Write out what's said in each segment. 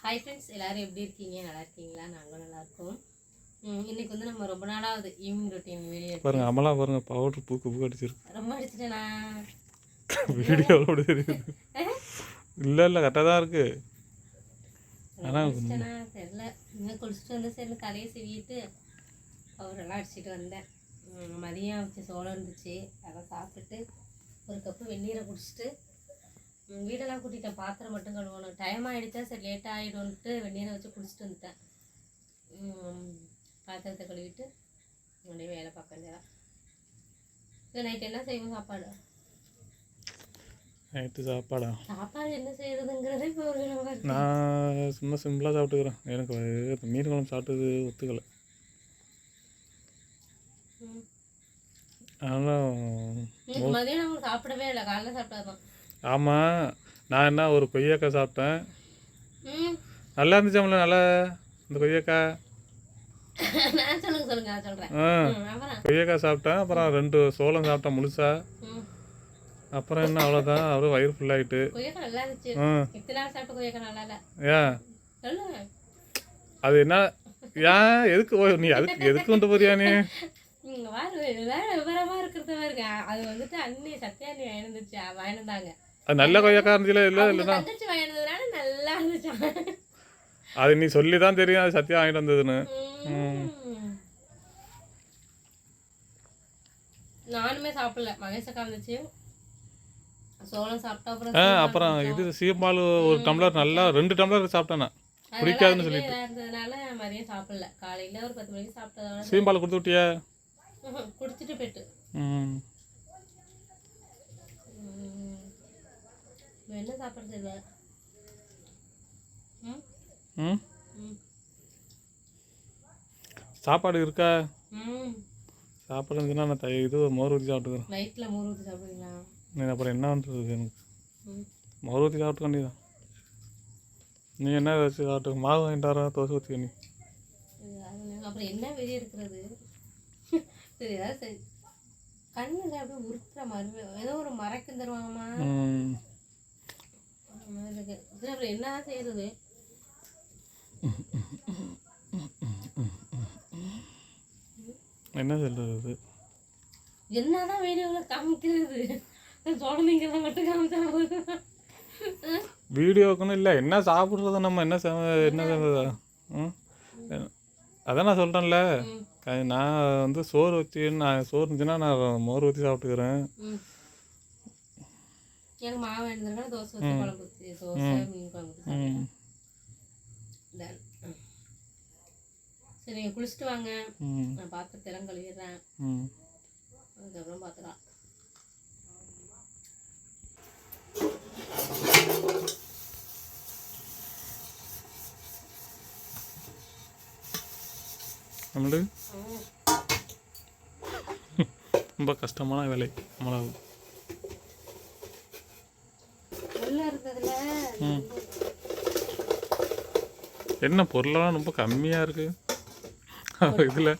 Hi friends எல்லாரும் எப்படி இருக்கீங்க? நல்லா இருக்கீங்களா? நாங்களும் நல்லா இருக்கோம். ம், இன்னைக்கு வந்து நம்ம ரொம்ப நாளாவது ஈவினிங் ரொட்டீன் வீடியோ பாருங்க அமலா பாருங்க பவுடர் பூக்கு பூக்கு அடிச்சிருக்கு. ரொம்ப அடிச்சிட்டேனா? வீடியோவில் அப்படி தெரியுது இல்லை இல்லை கரெக்டாக தான் இருக்கு. ஆனா அடிச்சிட்டேனா? தெரில இன்னும் குளிச்சுட்டு வந்து சரி தலையை சீவிட்டு பவுடரெல்லாம் அடிச்சிட்டு வந்தேன். மதியம் வச்ச சோளம் இருந்துச்சு. அதை சாப்பிட்டுட்டு ஒரு கப்பு வெந்நீரை குடிச்சிட்டு வீடெல்லாம் கூட்டிட்டேன். பாத்திரம் மட்டும் கழுவணும். டைம் ஆகிடுச்சா சரி லேட் ஆகிடும்ட்டு வெந்நீரை வச்சு குடிச்சிட்டு வந்துட்டேன். பாத்திரத்தை கழுவிட்டு அப்படியே வேலை பார்க்க வேண்டியதான் இது நைட் என்ன செய்வோம்? சாப்பாடு? நைட்டு சாப்பாடா? சாப்பாடு என்ன செய்யறதுங்கிறதே இப்போ. நான் சும்மா சிம்பிளாக சாப்பிட்டுக்கிறேன். எனக்கு மீன் குழம்பு சாப்பிட்டது ஒத்துக்கலை. இன்னைக்கு மதியம் சாப்பிடவே இல்லை. காலைல சாப்பிட்டாதான் ஆமாம் நான் என்ன ஒரு கொய்யாக்காய் சாப்பிட்டேன். நல்லா இருந்துச்சாமல நல்லா? இந்த கொய்யாக்காய்? கொய்யாக்காய் சாப்பிட்டேன் அப்புறம் ரெண்டு சோளம் சாப்பிட்டேன் முழுசா. அப்புறம் என்ன அவ்வளோதான் அவரும் வயிறு ஃபுல்லாகிட்டு ஏன் அது என்ன? ஏன் எதுக்கு நீ அதுக்கு எதுக்கு கொண்டு போறியா நீ? வேற விவரமா இருக்கிறத பாருங்க. அது வந்துட்டு அண்ணி சத்யா அண்ணி வாங்கிருந்துச்சு வாங்கிருந்தாங்க அது நல்ல கொய்யாக்காய் இருந்துச்சுல இல்லை இல்லைன்னா நல்லா இருந்துச்சு அது நீ சொல்லி தான் தெரியும் அது சத்தியம் வாங்கிட்டு வந்ததுன்னு. நானுமே சாப்பிடல. மகேஷக்கா இருந்துச்சு அப்புறம் இது சீம்பால் ஒரு டம்ளர் நல்லா ரெண்டு டம்ளர் சாப்பிட்டேன் பிடிக்காதுன்னு இருந்ததுனால மதியம் சாப்பிடல. காலையில ஒரு பத்து மணிக்கு சாப்பிட்டதோட சீம்பால் கொடுத்து விட்டியா? குடிச்சிட்டு போயிட்டு. ம். இப்ப என்ன ம்? ம்? ம். சாப்பாடு இருக்கா? சாப்பாடு இருந்துச்சுன்னா நான் தை- இது மோர் ஊற்றி சாப்பிட்டுக்கிறேன். நைட்டில் மூணு ஊற்றி சாப்பிடுவீங்களா? நீ அப்புறம் என்ன பண்ணுறது எனக்கு மோர் ஊற்றி சாப்பிட்டு வேண்டியதான் நீ என்ன ஏதாச்சும் சாப்பிட்டு மாவு வாங்கிட்டு வர தோசை ஊற்றி நீ. அப்புறம் என்ன வெளியே இருக்கிறது? சரி ஏதாவது சரி. கண்ணில் அப்படியே உருட்டுற மாதிரி ஏதோ ஒரு மறைக்கும் தருவாங்கம்மா ம் அந்த மாதிரி இருக்கு சரி அப்புறம் என்ன செய்யறது? என்ன சொல்கிறது என்னதான் வீடியோவில் காமிக்கிறது? குழந்தைங்கிறத மட்டும் காமிச்சா வீடியோக்குன்னு இல்லை. என்ன சாப்பிட்றது நம்ம என்ன என்ன ம் அதான் நான் சொல்கிறேன்ல. நான் வந்து சோறு வச்சு நான் சோறு இருந்துச்சுன்னா நான் மோர் ஊற்றி சாப்பிட்டுக்கிறேன். எனக்கு மாவு எழுந்துருக்கா தோசை ஊற்றி குழம்பு ஊற்றி தோசை மீன் குழம்பு. சரி நீங்கள் குளிச்சுட்டு வாங்க நான் பாத்திரத்தெல்லாம் கழுவிடுறேன் அதுக்கப்புறம் பார்த்துக்கலாம் நம்மளு ம். ரொம்ப கஷ்டமான வேலை நம்மளாவு என்ன பொருளெல்லாம் ரொம்ப கம்மியாக இருக்கு? இதில்.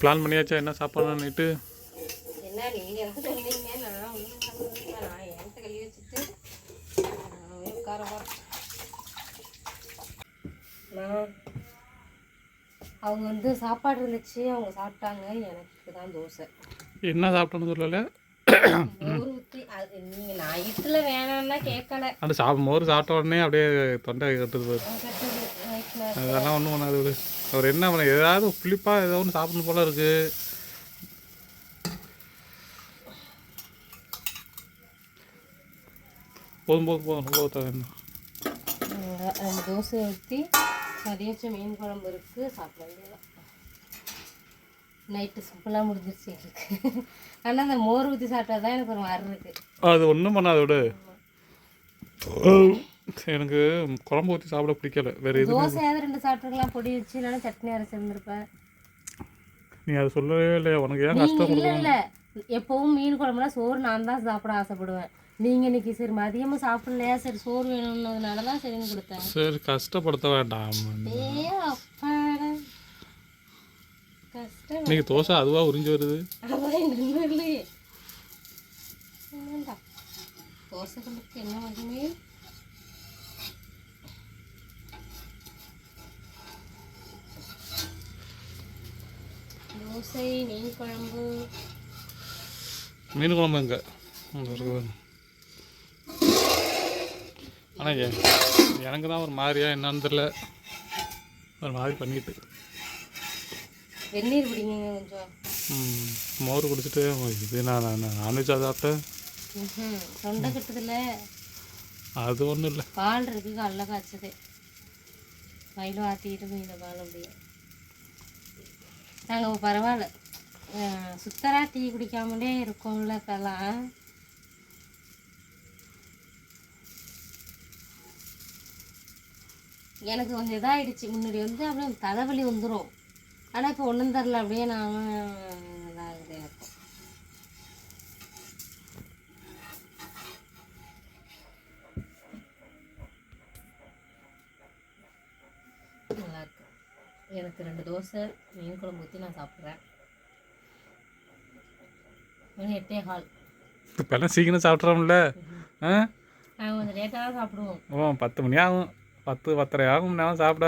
பிளான் பண்ணியாச்சா? என்ன சாப்பாடு நைட்டு என்ன நீங்க தான் சொன்னீங்க நான் ஒன்றும் நான் என்கிட்ட கழுவி வச்சுட்டு நானே உட்கார போறேன் நான் அவங்க வந்து சாப்பாடு இருந்துச்சு அவங்க சாப்பிட்டாங்க எனக்கு தான் தோசை என்ன சாப்பிட்டோன்னு சொல்லலை. மோர் ஊற்றி அது நீங்கள் நான் இட்டில் வேணாம்னா கேட்கல அந்த சாப் மோர் சாப்பிட்ட உடனே அப்படியே தொண்டை கட்டுது பாரு. அதெல்லாம் ஒன்றும் பண்ணாது விடு. அவர் என்ன பண்ண ஏதாவது புளிப்பாக ஏதோ ஒன்று சாப்பிடணும் போல இருக்குது போதும் போதும் போதும். போதும் வேணும் ரெண்டு தோசை ஊற்றி மதியாச்சும் மீன் குழம்பு இருக்குது சாப்பிட வேண்டியதான் நைட்டு சிம்பிளாக முடிஞ்சிருச்சு எங்களுக்கு. ஆனால் அந்த மோர் ஊற்றி சாப்பிட்டா தான் எனக்கு ஒரு மாதிரி இருக்குது அது ஒன்றும் பண்ணாது விடு. எனக்கு குழம்பு ஊற்றி சாப்பிட பிடிக்கல. வேறு எது தோசையாவது ரெண்டு சாப்பிட்ருக்கலாம் பொடி வச்சு இல்லைன்னா சட்னி அரைச்சிருந்துருப்பேன். நீ அதை சொல்லவே இல்லையா? உனக்கு ஏன் கஷ்டம் இல்லை. எப்பவும் மீன் குழம்புனா சோறு நான் தான் சாப்பிட ஆசைப்படுவேன். நீங்கள் இன்னைக்கு சரி மதியமும் சாப்பிடலையா? சரி சோறு வேணும்னதுனால தான் சரின்னு கொடுத்தேன். சரி கஷ்டப்படுத்த வேண்டாம். ஏ அப்பாடா கஷ்டம். இன்னைக்கு தோசை அதுவாக உறிஞ்சி வருது? அதான் இன்னும் இல்லையே என்னடா தோசைகளுக்கு என்ன மகிமே தோசை மீன் குழம்பு. மீன் குழம்பு எங்க? ஆனால் எனக்கு தான் ஒரு மாதிரியா என்னன்னு தெரியல. ஒரு மாதிரி பண்ணிட்டு. வெந்நீர் பிடிங்க கொஞ்சம். ம், மோர் குடிச்சிட்டு இது நான் நான் நான்வெஜ்ஜாக சாப்பிட்டேன். தொண்டை கட்டுதுல அது ஒன்றும் இல்லை. பால் இருக்கு கடல காய்ச்சது. வயலும் ஆற்றிட்டு இந்த பால் அப்படியே. நாங்கள் பரவாயில்ல. அஹ் சுத்தரா டீ குடிக்காமலே இருக்கோம்ல இப்பெல்லாம். எனக்கு கொஞ்சம் இதாகிடுச்சு முன்னாடி வந்து அப்படியே தலைவலி வந்துடும் ஆனால் இப்போ ஒன்றும் தரல. அப்படியே நான் இதாகுது எனக்கு நல்லா இருக்கு எனக்கு ரெண்டு தோசை மீன் குழம்பு ஊற்றி நான் சாப்பிட்றேன். மணி எட்டே ஹால் இப்போல்லாம் சீக்கிரம் சாப்பிட்றோம்ல ஆ? நாங்கள் கொஞ்சம் லேட்டாக தான் சாப்பிடுவோம். ஓ பத்து மணி ஆகும். பத்து பத்தரை ஆகும் நேரம் சாப்பிட.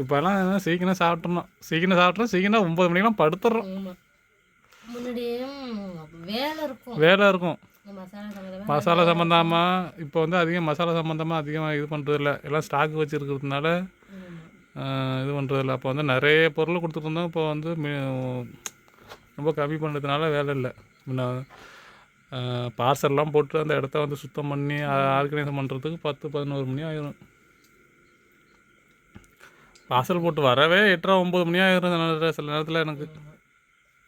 இப்போல்லாம் சீக்கிரம் சாப்பிட்றணும் சீக்கிரம் சாப்பிட்றோம் சீக்கிரம் ஒம்பது மணிக்கெல்லாம் படுத்துடுறோம் வேலை இருக்கும். மசாலா சம்மந்தமாக இப்போ வந்து அதிகம் மசாலா சம்மந்தமாக அதிகமாக இது பண்ணுறதில்ல எல்லாம் ஸ்டாக் வச்சுருக்கிறதுனால இது பண்ணுறதில்ல அப்போ வந்து நிறைய பொருள் கொடுத்துட்டு இருந்தோம் இப்போ வந்து ரொம்ப கம்மி பண்ணுறதுனால வேலை இல்லை. முன்ன பார்சல்லாம் போட்டு அந்த இடத்த வந்து சுத்தம் பண்ணி ஆர்கனைஸ் பண்ணுறதுக்கு பத்து பதினோரு மணி ஆயிரும். பார்சல் போட்டு வரவே எட்டரை ஒம்பது மணி ஆயிரும் சில நேரத்துல- சில நேரத்தில் எனக்கு.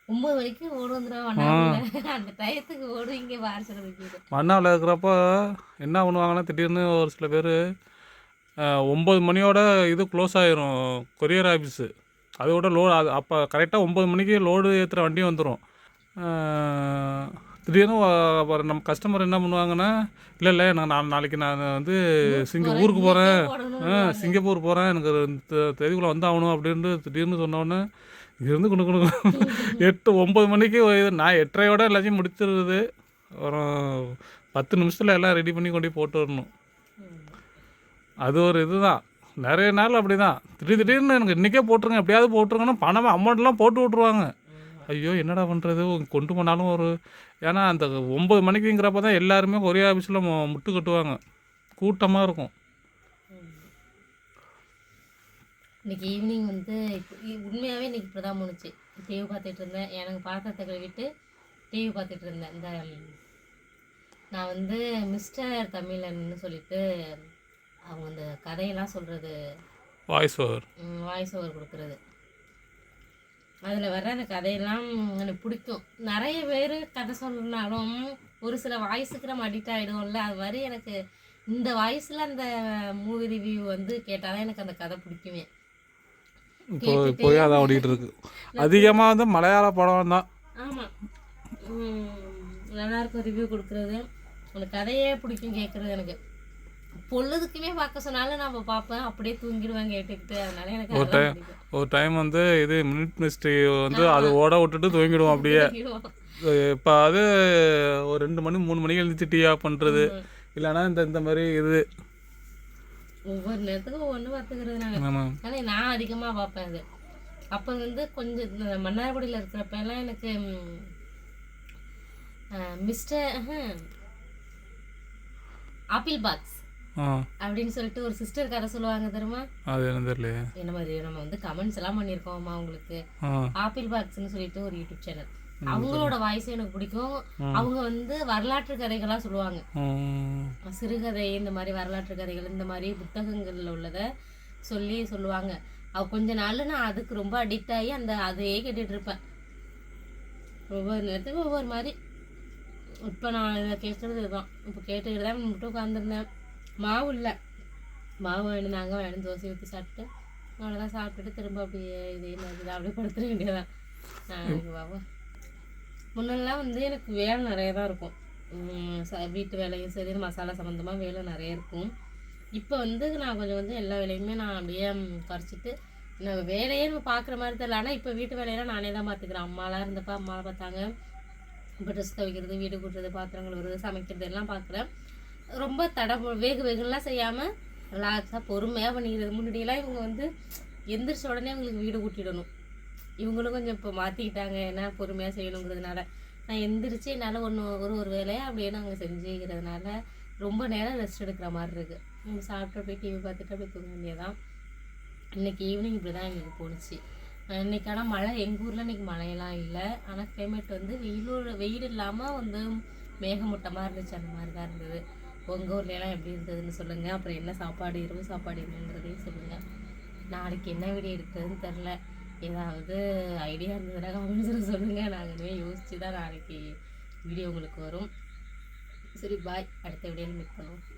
ஒம்பது மணிக்கு ஓடு வந்துடும் அந்த டயத்துக்கு ஓடு இங்கே பார்சல் வைக்கிது மண்ணாவில் இருக்கிறப்போ என்ன பண்ணுவாங்கன்னா திடீர்னு ஒரு சில பேர் ஒம்பது மணியோட இது க்ளோஸ் ஆயிரும் கொரியர் ஆஃபீஸு அதோட லோடு அது அப்போ கரெக்டாக ஒம்பது மணிக்கு லோடு ஏற்றுற வண்டி வந்துடும் திடீர்னு நம்ம கஸ்டமர் என்ன பண்ணுவாங்கன்னா இல்லை இல்லை நான் நாளை- நாளைக்கு நான் வந்து சிங்க ஊருக்கு போகிறேன் சிங்கப்பூர் போகிறேன் எனக்கு இந்த தேதிக்குள்ளே வந்து ஆகணும் அப்படின்ட்டு திடீர்னு சொன்னோடனே இங்கேருந்து கொண்டு கொண்டு எட்டு ஒம்பது மணிக்கு நான் எட்டரையோட எல்லாத்தையும் முடிச்சிருது. அப்புறம் பத்து நிமிஷத்தில் எல்லாம் ரெடி பண்ணி கொண்டு போட்டு வரணும். அது ஒரு இதுதான். நிறைய நாள் அப்படி தான் திடீர் திடீர்னு எனக்கு இன்றைக்கே போட்டுருங்க. எப்படியாவது போட்டுருங்கன்னா பணம் அமௌண்ட்லாம் போட்டு விட்ருவாங்க ஐயோ என்னடா பண்ணுறது கொண்டு போனாலும் ஒரு ஏன்னா அந்த ஒம்பது மணிக்குங்கிறப்ப தான் எல்லாருமே ஒரே ஆஃபீஸில் முட்டு கட்டுவாங்க. கூட்டமாக இருக்கும். இன்னைக்கு ஈவினிங் வந்து உண்மையாகவே இன்னைக்கு இப்படி தான் முடிச்சு டிவி பார்த்துட்டு இருந்தேன். எனக்கு பாத்திரத்தை கழுவிட்டு டிவி பார்த்துட்டு இருந்தேன். இந்த நான் வந்து மிஸ்டர் தமிழன்னு சொல்லிட்டு அவங்க அந்த கதையெல்லாம் சொல்கிறது வாய்ஸ் ஓவர் வாய்ஸ் ஓவர் கொடுக்குறது. அதில் வர்ற அந்த கதையெல்லாம் எனக்கு பிடிக்கும். நிறைய பேர் கதை சொல்லனாலும் ஒரு சில வாய்ஸுக்கு நம்ம அடிக்ட் ஆகிடுவோம்ல அது மாதிரி எனக்கு இந்த வாய்ஸில் அந்த மூவி ரிவ்யூ வந்து கேட்டால் தான் எனக்கு அந்த கதை பிடிக்குமே. இப்போ இப்போயே அதான் ஓடிக்கிட்டு இருக்கு. அதிகமாக வந்து மலையாள படம் தான். ஆமாம் நல்லா இருக்கும் ரிவ்யூ கொடுக்குறது. அந்த கதையே பிடிக்கும் கேட்குறது எனக்கு. பொழுதுக்குமே பார்க்க சொன்னாலும் நான் பார்ப்பேன். அப்படியே தூங்கிடுவேன் கேட்டுக்கிட்டு. அதனால எனக்கு அதான் பிடிக்கும். ஒரு டைம் வந்து இது மினிட் மிஸ்ட்ரி வந்து அது ஓட விட்டுட்டு தூங்கிடுவோம் அப்படியே. இப்போ அது ஒரு ரெண்டு மணி மூணு மணிக்கு ஆஃப் பண்ணுறது இல்லைன்னா இந்த இந்த மாதிரி இது. ஒவ்வொரு நேரத்துக்கும் ஒவ்வொன்று பார்த்துக்கிறது நாங்கள் ஆனால் நான் அதிகமாக பார்ப்பேன் அது. அப்போ வந்து கொஞ்சம் மன்னார்குடியில் இருக்கிறப்ப எல்லாம் எனக்கு மிஸ்டர் ஆப்பிள் பாக்ஸ். அப்படின்னு சொல்லிட்டு ஒரு சிஸ்டர் கதை சொல்லுவாங்க தெரியுமா? அது என்ன தெரியலையே. என்ன மாதிரி நம்ம வந்து கமெண்ட்ஸ் எல்லாம் பண்ணியிருக்கோம்மா உங்களுக்கு. ஆப்பிள் பாக்ஸ்னு சொல்லிட்டு ஒரு யூடியூப் சேனல் அவங்களோட வாய்ஸ் எனக்கு பிடிக்கும். அவங்க வந்து வரலாற்று கதைகளாக சொல்லுவாங்க. சிறுகதை இந்த மாதிரி வரலாற்று கதைகள் இந்த மாதிரி புத்தகங்களில் உள்ளதை சொல்லி சொல்லுவாங்க. அவ கொஞ்ச நாள் நான் அதுக்கு ரொம்ப அடிக்ட் ஆகி அந்த அதையே கேட்டுட்டு இருப்பேன். ஒவ்வொரு நேரத்துக்கும் ஒவ்வொரு மாதிரி. இப்போ நான் இதை கேட்குறது இதுதான். இப்போ கேட்டுக்கிட்டு தான் மட்டும் உட்காந்துருந்தேன் மாவு இல்லை. மாவு வேணுனாங்க வேணும் தோசை ஊற்றி சாப்பிட்டு அவ்வளோதான் சாப்பிட்டுட்டு திரும்ப அப்படியே இதே மாதிரி அப்படியே படுத்துட வேண்டியதான் நான் பாவா முன்னெல்லாம் வந்து எனக்கு வேலை நிறைய தான் இருக்கும் வீட்டு வேலையும் சரி மசாலா சம்மந்தமாக வேலை நிறைய இருக்கும். இப்போ வந்து நான் கொஞ்சம் வந்து எல்லா வேலையுமே நான் அப்படியே குறைச்சிட்டு நான் வேலையே நம்ம பார்க்குற மாதிரி தெரியல. ஆனால் இப்போ வீட்டு வேலையெல்லாம் நானே தான் பார்த்துக்கிறேன் அம்மாலாம் இருந்தப்ப அம்மாவை பார்த்தாங்க. இப்போ ட்ரெஸ் துவைக்கிறது வீடு கூட்டுறது பாத்திரம் கழுவுறது சமைக்கிறது எல்லாம் பார்க்குறேன் ரொம்ப தட வேக வேகலாம் செய்யாமல் ரிலாக்ஸாக பொறுமையாக பண்ணிக்கிறது. முன்னாடியெல்லாம் இவங்க வந்து எந்திரிச்ச உடனே இவங்களுக்கு வீடு கூட்டிடணும். இவங்களும் கொஞ்சம் இப்போ மாற்றிக்கிட்டாங்க ஏன்னா பொறுமையாக செய்யணுங்கிறதுனால. நான் எந்திரிச்சு என்னால் ஒன்று ஒரு ஒரு வேலையை அப்படியே நாங்கள் செஞ்சுக்கிறதுனால ரொம்ப நேரம் ரெஸ்ட் எடுக்கிற மாதிரி இருக்குது நம்ம சாப்பிட்டு போய் டிவி பார்த்துட்டு அப்படியே தூங்க வேண்டியதான் இன்னைக்கு ஈவினிங் இப்படி தான் எங்களுக்கு போணுச்சு. அஹ் இன்னைக்கு ஆனால் மழை எங்கள் ஊரில் இன்றைக்கி மழையெல்லாம் இல்லை. ஆனால் கிளைமேட் வந்து வெயில் வெயில் இல்லாமல் வந்து மேகமூட்டமாக இருந்துச்சு. அந்த மாதிரி தான் இருந்தது. உங்கள் ஊர்லலாம் எப்படி இருந்ததுன்னு சொல்லுங்கள் அப்புறம் என்ன சாப்பாடு இரவு சாப்பாடு என்னங்கிறதையும் சொல்லுங்கள் நாளைக்கு என்ன வீடியோ எடுக்கிறதுன்னு தெரில ஏதாவது ஐடியா இருந்ததுன்னா கமெண்ட்ஸில் சொல்லுங்கள் நாங்கள் இனிமேல் யோசிச்சு தான் நாளைக்கு வீடியோ உங்களுக்கு வரும். சரி பாய் அடுத்த வீடியோவில் மீட் பண்ணுவோம்.